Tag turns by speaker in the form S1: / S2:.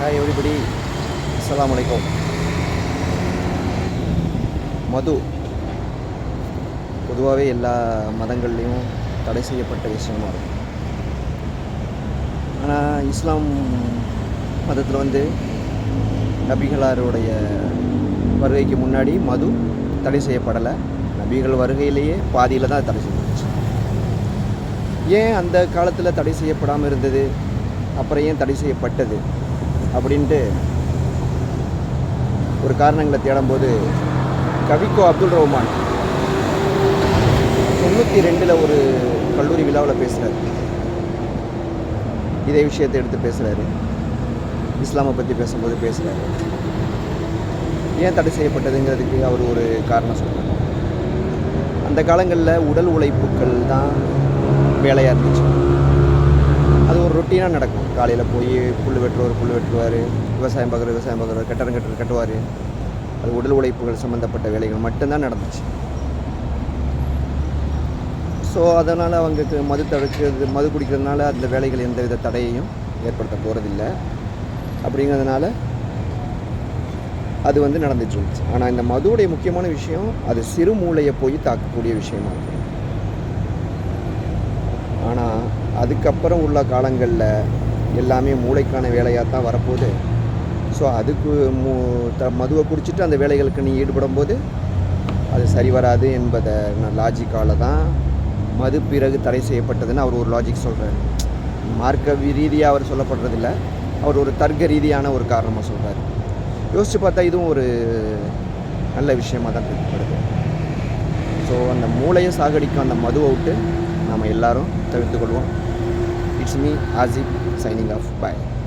S1: Hi everybody அஸ்லாம் வலைக்கம் மது. பொதுவாகவே எல்லா மதங்கள்லேயும் தடை செய்யப்பட்ட விஷயமாக இருக்கும். ஆனால் இஸ்லாம் மதத்தில் வந்து நபிகளாருடைய வருகைக்கு முன்னாடி மது தடை செய்யப்படலை. நபிகள் வருகையிலேயே பாதியில் தான் தடை செய்யப்பட்டுச்சு. ஏன் அந்த காலத்தில் தடை செய்யப்படாமல் இருந்தது? அப்புறம் ஏன் தடை செய்யப்பட்டது? அப்படின்ட்டு ஒரு காரணங்களை தேடும்போது கவிக்கோ அப்துல் ரஹ்மான் தொண்ணூற்றி ரெண்டில் ஒரு கல்லூரி விழாவில் பேசுகிறார் இதே விஷயத்தை எடுத்து பேசுகிறாரு இஸ்லாமை பற்றி பேசும்போது பேசுகிறாரு ஏன் தடை செய்யப்பட்டதுங்கிறதுக்கு அவர் ஒரு காரணம் சொல்கிறார் அந்த காலங்களில் உடல் உழைப்புக்கள் தான் வேலையாக இருந்துச்சு. ரொட்டீனாக நடக்கும். காலையில் போய் புல் வெட்டுறவர் புல் வெட்டுவார் விவசாயம் பார்க்குற விவசாயம் பார்க்குறவர் கட்டடம் கட்டுற கட்டுவார். அது உடல் உழைப்புகள் சம்மந்தப்பட்ட வேலைகள் மட்டும்தான் நடந்துச்சு. ஸோ அதனால் அவங்களுக்கு மது தடுக்கிறது மது குடிக்கிறதுனால அந்த வேலைகள் எந்த வித தடையையும் ஏற்படுத்த போகிறதில்ல அப்படிங்கிறதுனால அது வந்து நடந்துட்டு இருந்துச்சு. ஆனால் இந்த மதுவுடைய முக்கியமான விஷயம் அது சிறு மூளையை போய் தாக்கக்கூடிய விஷயமா இருக்கு. ஆனால் அதுக்கப்புறம் உள்ள காலங்களில் எல்லாமே மூளைக்கான வேலையாக தான் வரப்போகுது. ஸோ அதுக்கு மூ த மதுவை குடிச்சிட்டு அந்த வேலைகளுக்கு நீ ஈடுபடும் போது அது சரி வராது என்பதை நான் லாஜிக்கால தான் மது பிறகு தடை செய்யப்பட்டதுன்னு அவர் ஒரு லாஜிக் சொல்கிறார் மார்க்க ரீதியாக அவர் சொல்லப்படுறதில்ல. அவர் ஒரு தர்க்க ரீதியான ஒரு காரணமாக சொல்கிறார் யோசித்து பார்த்தா இதுவும் ஒரு நல்ல விஷயமாக தான் தெரியப்படுது ஸோ அந்த மூளையை சாகடிக்கும் அந்த மதுவை விட்டு நம்ம எல்லாரும் தவிர்த்து கொள்வோம். it's me, if signing off. Bye.